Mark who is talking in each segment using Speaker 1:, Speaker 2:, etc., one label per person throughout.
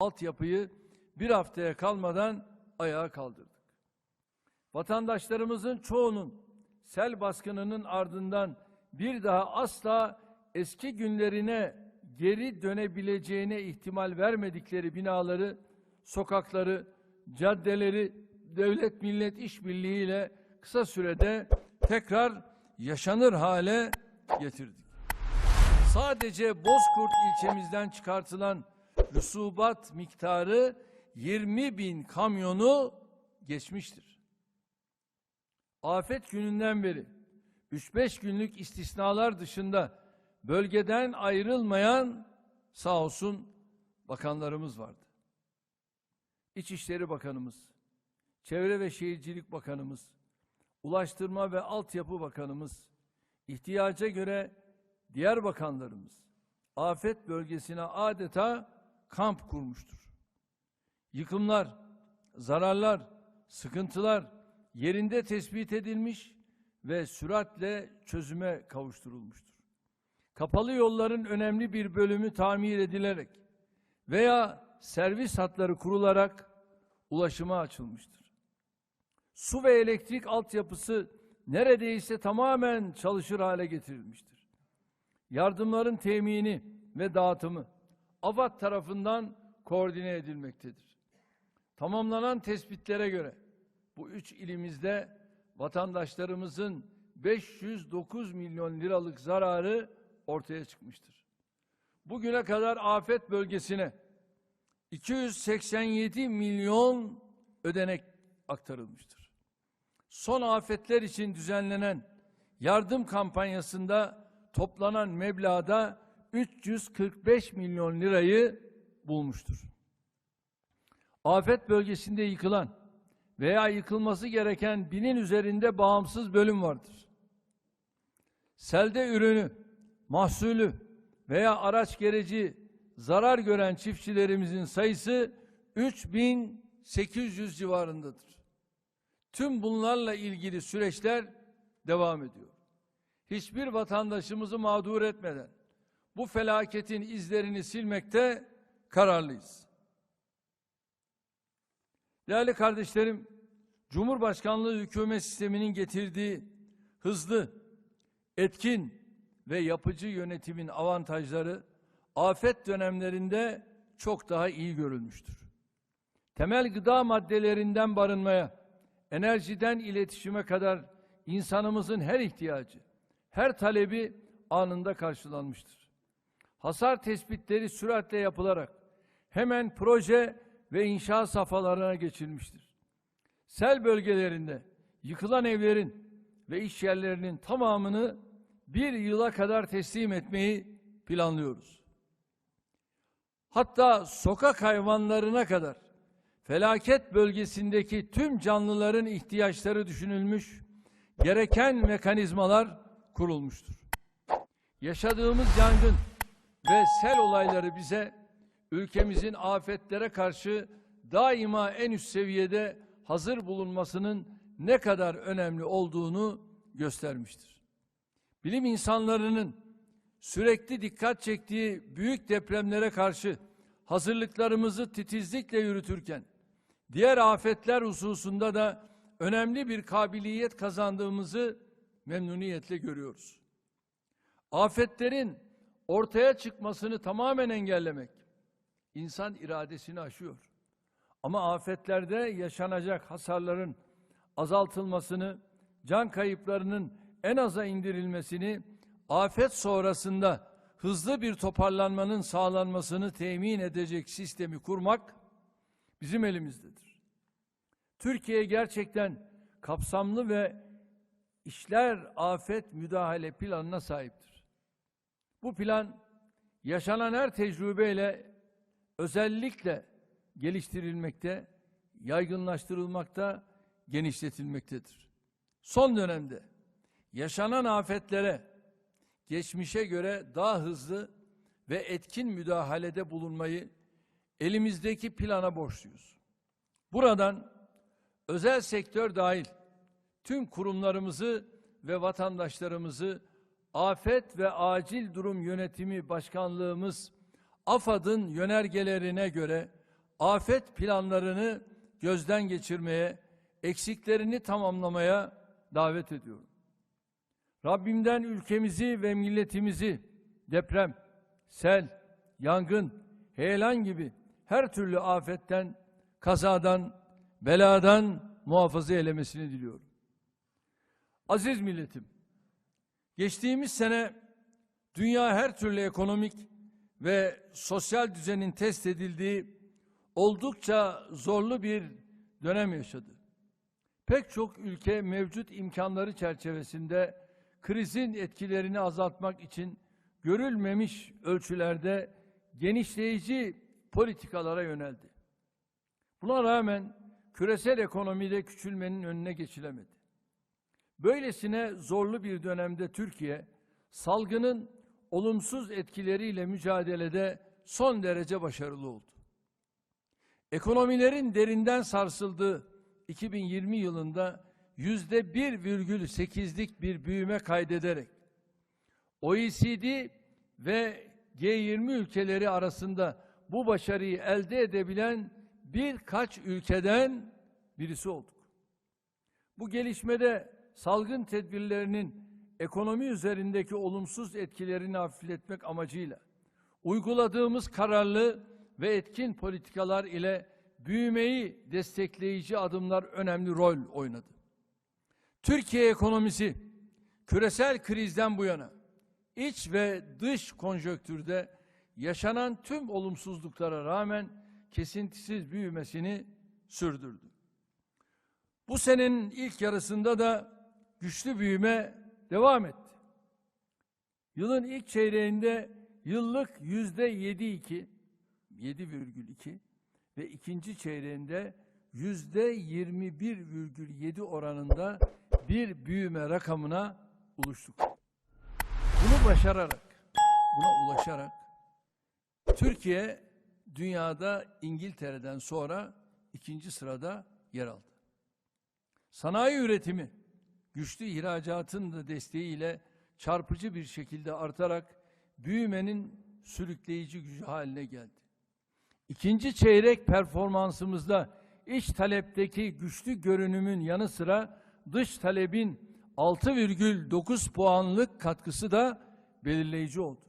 Speaker 1: altyapıyı bir haftaya kalmadan ayağa kaldırdık. Vatandaşlarımızın çoğunun sel baskınının ardından bir daha asla eski günlerine geri dönebileceğine ihtimal vermedikleri binaları, sokakları, caddeleri devlet millet işbirliğiyle kısa sürede tekrar yaşanır hale getirdik. Sadece Bozkurt ilçemizden çıkartılan rüsubat miktarı 20 bin kamyonu geçmiştir. Afet gününden beri 3-5 günlük istisnalar dışında bölgeden ayrılmayan sağ olsun bakanlarımız vardı. İçişleri Bakanımız, Çevre ve Şehircilik Bakanımız, Ulaştırma ve Altyapı Bakanımız, ihtiyaca göre diğer bakanlarımız afet bölgesine adeta kamp kurmuştur. Yıkımlar, zararlar, sıkıntılar yerinde tespit edilmiş ve süratle çözüme kavuşturulmuştur. Kapalı yolların önemli bir bölümü tamir edilerek veya servis hatları kurularak ulaşıma açılmıştır. Su ve elektrik altyapısı neredeyse tamamen çalışır hale getirilmiştir. Yardımların temini ve dağıtımı AFAD tarafından koordine edilmektedir. Tamamlanan tespitlere göre bu üç ilimizde vatandaşlarımızın 509 milyon liralık zararı ortaya çıkmıştır. Bugüne kadar afet bölgesine 287 milyon ödenek aktarılmıştır. Son afetler için düzenlenen yardım kampanyasında toplanan meblağda 345 milyon lirayı bulmuştur. Afet bölgesinde yıkılan veya yıkılması gereken binin üzerinde bağımsız bölüm vardır. Selde ürünü, mahsulü veya araç gereci zarar gören çiftçilerimizin sayısı 3800 civarındadır. Tüm bunlarla ilgili süreçler devam ediyor. Hiçbir vatandaşımızı mağdur etmeden bu felaketin izlerini silmekte kararlıyız. Değerli kardeşlerim, Cumhurbaşkanlığı hükümet sisteminin getirdiği hızlı, etkin ve yapıcı yönetimin avantajları afet dönemlerinde çok daha iyi görülmüştür. Temel gıda maddelerinden barınmaya, enerjiden iletişime kadar insanımızın her ihtiyacı, her talebi anında karşılanmıştır. Hasar tespitleri süratle yapılarak hemen proje ve inşaat safhalarına geçilmiştir. Sel bölgelerinde yıkılan evlerin ve iş yerlerinin tamamını bir yıla kadar teslim etmeyi planlıyoruz. Hatta sokak hayvanlarına kadar felaket bölgesindeki tüm canlıların ihtiyaçları düşünülmüş, gereken mekanizmalar kurulmuştur. Yaşadığımız yangın ve sel olayları bize ülkemizin afetlere karşı daima en üst seviyede hazır bulunmasının ne kadar önemli olduğunu göstermiştir. Bilim insanlarının sürekli dikkat çektiği büyük depremlere karşı hazırlıklarımızı titizlikle yürütürken diğer afetler hususunda da önemli bir kabiliyet kazandığımızı memnuniyetle görüyoruz. Afetlerin ortaya çıkmasını tamamen engellemek insan iradesini aşıyor. Ama afetlerde yaşanacak hasarların azaltılmasını, can kayıplarının en aza indirilmesini, afet sonrasında hızlı bir toparlanmanın sağlanmasını temin edecek sistemi kurmak bizim elimizdedir. Türkiye gerçekten kapsamlı ve işler afet müdahale planına sahiptir. Bu plan yaşanan her tecrübeyle özellikle geliştirilmekte, yaygınlaştırılmakta, genişletilmektedir. Son dönemde yaşanan afetlere geçmişe göre daha hızlı ve etkin müdahalede bulunmayı elimizdeki plana borçluyuz. Buradan özel sektör dahil tüm kurumlarımızı ve vatandaşlarımızı Afet ve Acil Durum Yönetimi Başkanlığımız AFAD'ın yönergelerine göre afet planlarını gözden geçirmeye, eksiklerini tamamlamaya davet ediyorum. Rabbimden ülkemizi ve milletimizi deprem, sel, yangın, heyelan gibi her türlü afetten, kazadan, beladan muhafaza eylemesini diliyorum. Aziz milletim, geçtiğimiz sene dünya her türlü ekonomik ve sosyal düzenin test edildiği oldukça zorlu bir dönem yaşadı. Pek çok ülke mevcut imkanları çerçevesinde krizin etkilerini azaltmak için görülmemiş ölçülerde genişleyici politikalara yöneldi. Buna rağmen küresel ekonomide küçülmenin önüne geçilemedi. Böylesine zorlu bir dönemde Türkiye, salgının olumsuz etkileriyle mücadelede son derece başarılı oldu. Ekonomilerin derinden sarsıldığı 2020 yılında yüzde 1,8'lik bir büyüme kaydederek OECD ve G20 ülkeleri arasında bu başarıyı elde edebilen birkaç ülkeden birisi olduk. Bu gelişmede salgın tedbirlerinin ekonomi üzerindeki olumsuz etkilerini hafifletmek amacıyla uyguladığımız kararlı ve etkin politikalar ile büyümeyi destekleyici adımlar önemli rol oynadı. Türkiye ekonomisi küresel krizden bu yana iç ve dış konjöktürde yaşanan tüm olumsuzluklara rağmen kesintisiz büyümesini sürdürdü. Bu senenin ilk yarısında da güçlü büyüme devam etti. Yılın ilk çeyreğinde yıllık yüzde yedi iki, yedi virgül iki ve ikinci çeyreğinde yüzde yirmi bir virgül yedi oranında bir büyüme rakamına ulaştık. Bunu başararak, buna ulaşarak Türkiye dünyada İngiltere'den sonra ikinci sırada yer aldı. Sanayi üretimi güçlü ihracatın da desteğiyle çarpıcı bir şekilde artarak büyümenin sürükleyici gücü haline geldi. İkinci çeyrek performansımızda iç talepteki güçlü görünümün yanı sıra dış talebin 6,9 puanlık katkısı da belirleyici oldu.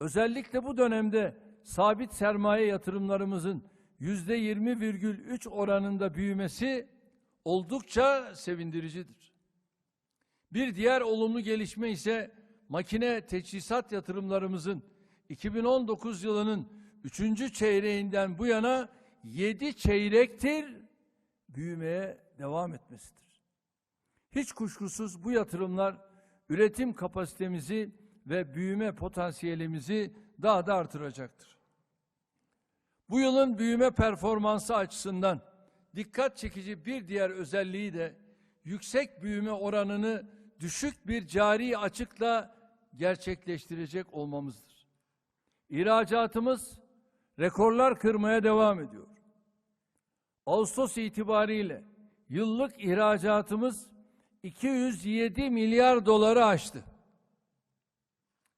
Speaker 1: Özellikle bu dönemde sabit sermaye yatırımlarımızın yüzde 20,3 oranında büyümesi oldukça sevindiricidir. Bir diğer olumlu gelişme ise makine teçhizat yatırımlarımızın 2019 yılının üçüncü çeyreğinden bu yana yedi çeyrektir büyümeye devam etmesidir. Hiç kuşkusuz bu yatırımlar üretim kapasitemizi ve büyüme potansiyelimizi daha da artıracaktır. Bu yılın büyüme performansı açısından dikkat çekici bir diğer özelliği de yüksek büyüme oranını düşük bir cari açıkla gerçekleştirecek olmamızdır. İhracatımız rekorlar kırmaya devam ediyor. Ağustos itibariyle yıllık ihracatımız 207 milyar doları aştı.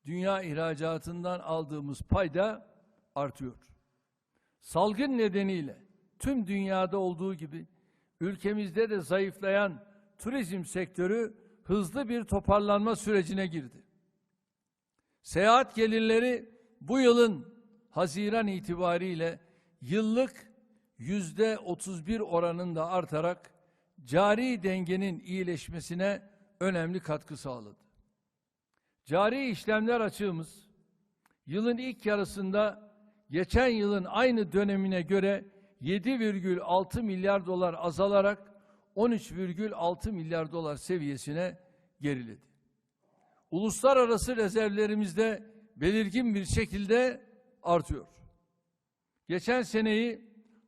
Speaker 1: Dünya ihracatından aldığımız payda artıyor. Salgın nedeniyle tüm dünyada olduğu gibi ülkemizde de zayıflayan turizm sektörü hızlı bir toparlanma sürecine girdi. Seyahat gelirleri bu yılın Haziran itibariyle yıllık yüzde 31 oranında artarak cari dengenin iyileşmesine önemli katkı sağladı. Cari işlemler açığımız yılın ilk yarısında geçen yılın aynı dönemine göre 7,6 milyar dolar azalarak 13,6 milyar dolar seviyesine geriledi. Uluslararası rezervlerimizde belirgin bir şekilde artıyor. Geçen seneyi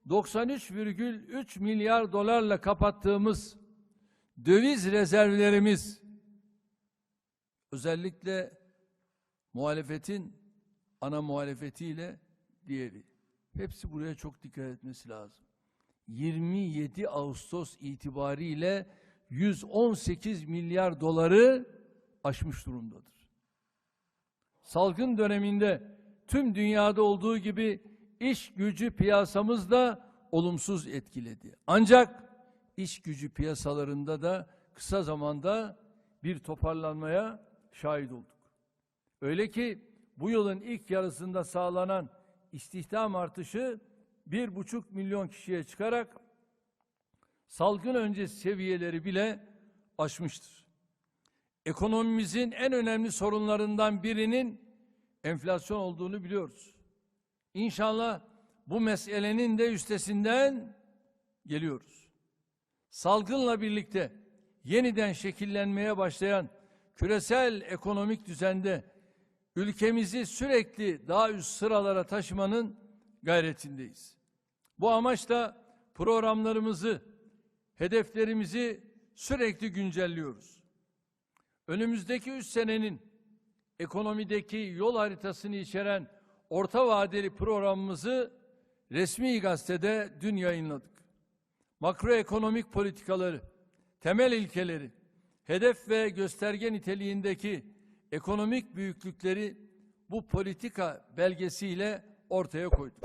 Speaker 1: 93,3 milyar dolarla kapattığımız döviz rezervlerimiz özellikle muhalefetin ana muhalefetiyle diğeri. Hepsi buraya çok dikkat etmesi lazım. 27 Ağustos itibariyle 118 milyar doları aşmış durumdadır. Salgın döneminde tüm dünyada olduğu gibi iş gücü piyasamız da olumsuz etkiledi. Ancak iş gücü piyasalarında da kısa zamanda bir toparlanmaya şahit olduk. Öyle ki bu yılın ilk yarısında sağlanan istihdam artışı bir buçuk milyon kişiye çıkarak salgın öncesi seviyeleri bile aşmıştır. Ekonomimizin en önemli sorunlarından birinin enflasyon olduğunu biliyoruz. İnşallah bu meselenin de üstesinden geliyoruz. Salgınla birlikte yeniden şekillenmeye başlayan küresel ekonomik düzende ülkemizi sürekli daha üst sıralara taşımanın gayretindeyiz. Bu amaçla programlarımızı, hedeflerimizi sürekli güncelliyoruz. Önümüzdeki üç senenin ekonomideki yol haritasını içeren orta vadeli programımızı resmi gazetede dün yayınladık. Makroekonomik politikaları, temel ilkeleri, hedef ve gösterge niteliğindeki ekonomik büyüklükleri bu politika belgesiyle ortaya koyduk.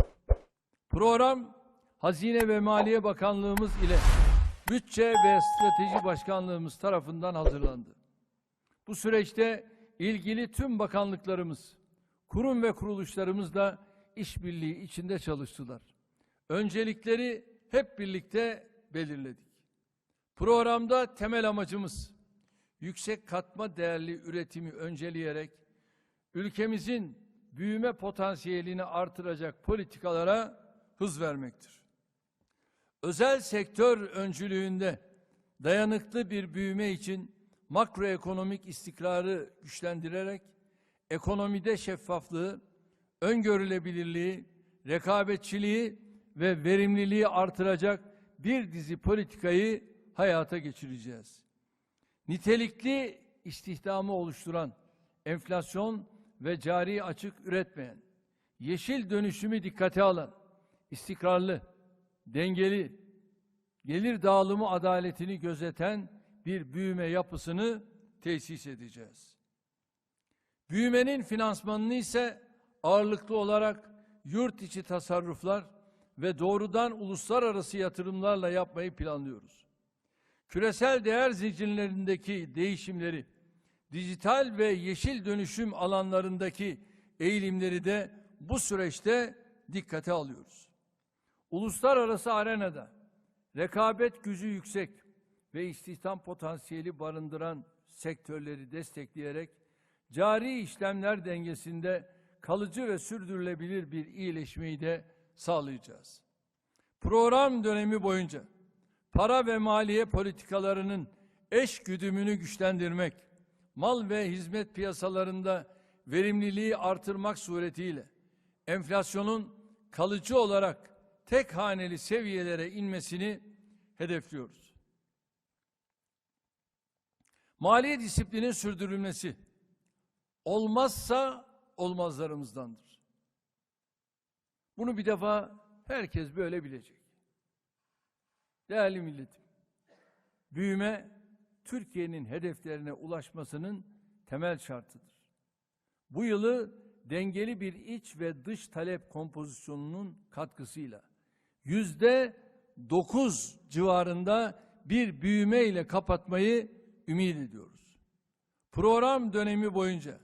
Speaker 1: Program Hazine ve Maliye Bakanlığımız ile Bütçe ve Strateji Başkanlığımız tarafından hazırlandı. Bu süreçte ilgili tüm bakanlıklarımız, kurum ve kuruluşlarımızla işbirliği içinde çalıştılar. Öncelikleri hep birlikte belirledik. Programda temel amacımız yüksek katma değerli üretimi önceleyerek ülkemizin büyüme potansiyelini artıracak politikalara hız vermektir. Özel sektör öncülüğünde dayanıklı bir büyüme için makroekonomik istikrarı güçlendirerek ekonomide şeffaflığı, öngörülebilirliği, rekabetçiliği ve verimliliği artıracak bir dizi politikayı hayata geçireceğiz. Nitelikli istihdamı oluşturan, enflasyon ve cari açık üretmeyen, yeşil dönüşümü dikkate alan, istikrarlı, dengeli, gelir dağılımı adaletini gözeten bir büyüme yapısını tesis edeceğiz. Büyümenin finansmanını ise ağırlıklı olarak yurt içi tasarruflar ve doğrudan uluslararası yatırımlarla yapmayı planlıyoruz. Küresel değer zincirlerindeki değişimleri, dijital ve yeşil dönüşüm alanlarındaki eğilimleri de bu süreçte dikkate alıyoruz. Uluslararası arenada rekabet gücü yüksek ve istihdam potansiyeli barındıran sektörleri destekleyerek cari işlemler dengesinde kalıcı ve sürdürülebilir bir iyileşmeyi de sağlayacağız. Program dönemi boyunca para ve maliye politikalarının eş güdümünü güçlendirmek, mal ve hizmet piyasalarında verimliliği artırmak suretiyle enflasyonun kalıcı olarak tek haneli seviyelere inmesini hedefliyoruz. Maliye disiplinin sürdürülmesi olmazsa olmazlarımızdandır. Bunu bir defa herkes böyle bilecek. Değerli milletim, büyüme Türkiye'nin hedeflerine ulaşmasının temel şartıdır. Bu yılı dengeli bir iç ve dış talep kompozisyonunun katkısıyla yüzde dokuz civarında bir büyüme ile kapatmayı ümit ediyoruz. Program dönemi boyunca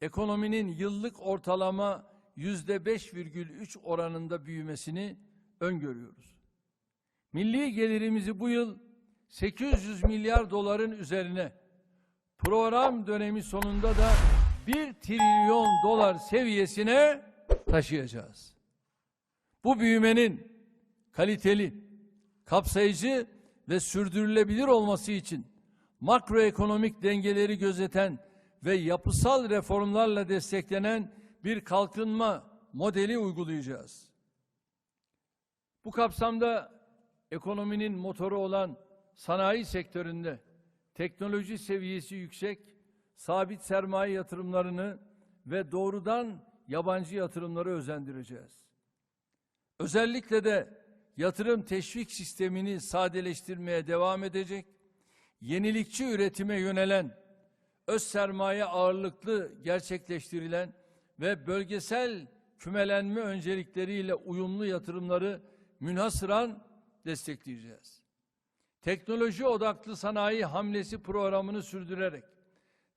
Speaker 1: ekonominin yıllık ortalama yüzde beş virgül üç oranında büyümesini öngörüyoruz. Milli gelirimizi bu yıl 800 milyar doların üzerine program dönemi sonunda da 1 trilyon dolar seviyesine taşıyacağız. Bu büyümenin kaliteli, kapsayıcı ve sürdürülebilir olması için makroekonomik dengeleri gözeten ve yapısal reformlarla desteklenen bir kalkınma modeli uygulayacağız. Bu kapsamda ekonominin motoru olan sanayi sektöründe teknoloji seviyesi yüksek, sabit sermaye yatırımlarını ve doğrudan yabancı yatırımları özendireceğiz. Özellikle de yatırım teşvik sistemini sadeleştirmeye devam edecek, yenilikçi üretime yönelen, öz sermaye ağırlıklı gerçekleştirilen ve bölgesel kümelenme öncelikleriyle uyumlu yatırımları münhasıran destekleyeceğiz. Teknoloji odaklı sanayi hamlesi programını sürdürerek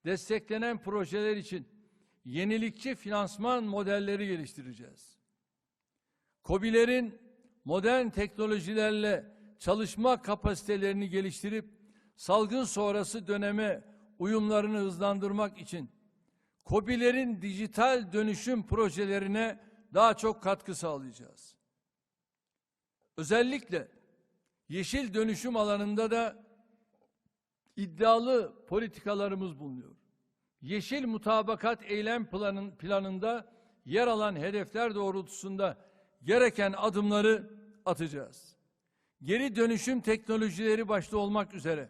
Speaker 1: desteklenen projeler için yenilikçi finansman modelleri geliştireceğiz. KOBİ'lerin modern teknolojilerle çalışma kapasitelerini geliştirip salgın sonrası döneme uyumlarını hızlandırmak için KOBİ'lerin dijital dönüşüm projelerine daha çok katkı sağlayacağız. Özellikle yeşil dönüşüm alanında da iddialı politikalarımız bulunuyor. Yeşil mutabakat eylem planın, planında yer alan hedefler doğrultusunda gereken adımları atacağız. Geri dönüşüm teknolojileri başta olmak üzere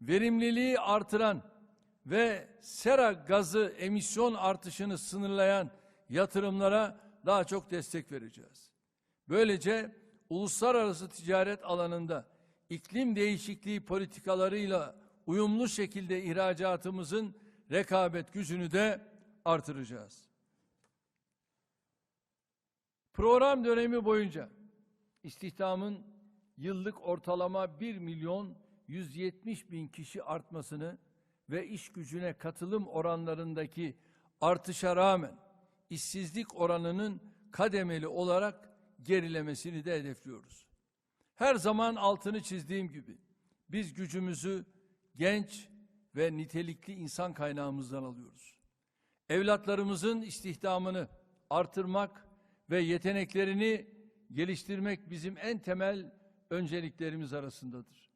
Speaker 1: verimliliği artıran ve sera gazı emisyon artışını sınırlayan yatırımlara daha çok destek vereceğiz. Böylece uluslararası ticaret alanında iklim değişikliği politikalarıyla uyumlu şekilde ihracatımızın rekabet gücünü de artıracağız. Program dönemi boyunca istihdamın yıllık ortalama 1 milyon 170 bin kişi artmasını ve iş gücüne katılım oranlarındaki artışa rağmen işsizlik oranının kademeli olarak gerilemesini de hedefliyoruz. Her zaman altını çizdiğim gibi biz gücümüzü genç ve nitelikli insan kaynağımızdan alıyoruz. Evlatlarımızın istihdamını artırmak ve yeteneklerini geliştirmek bizim en temel önceliklerimiz arasındadır.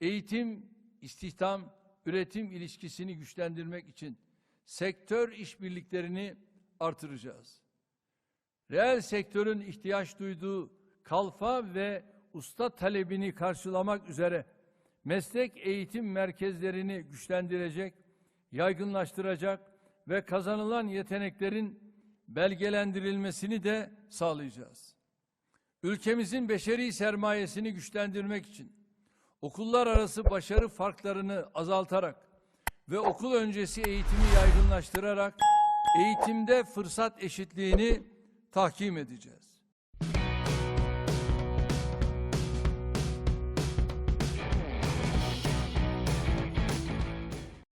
Speaker 1: Eğitim, istihdam, üretim ilişkisini güçlendirmek için sektör işbirliklerini artıracağız. Reel sektörün ihtiyaç duyduğu kalfa ve usta talebini karşılamak üzere meslek eğitim merkezlerini güçlendirecek, yaygınlaştıracak ve kazanılan yeteneklerin belgelendirilmesini de sağlayacağız. Ülkemizin beşeri sermayesini güçlendirmek için okullar arası başarı farklarını azaltarak ve okul öncesi eğitimi yaygınlaştırarak eğitimde fırsat eşitliğini tahkim edeceğiz.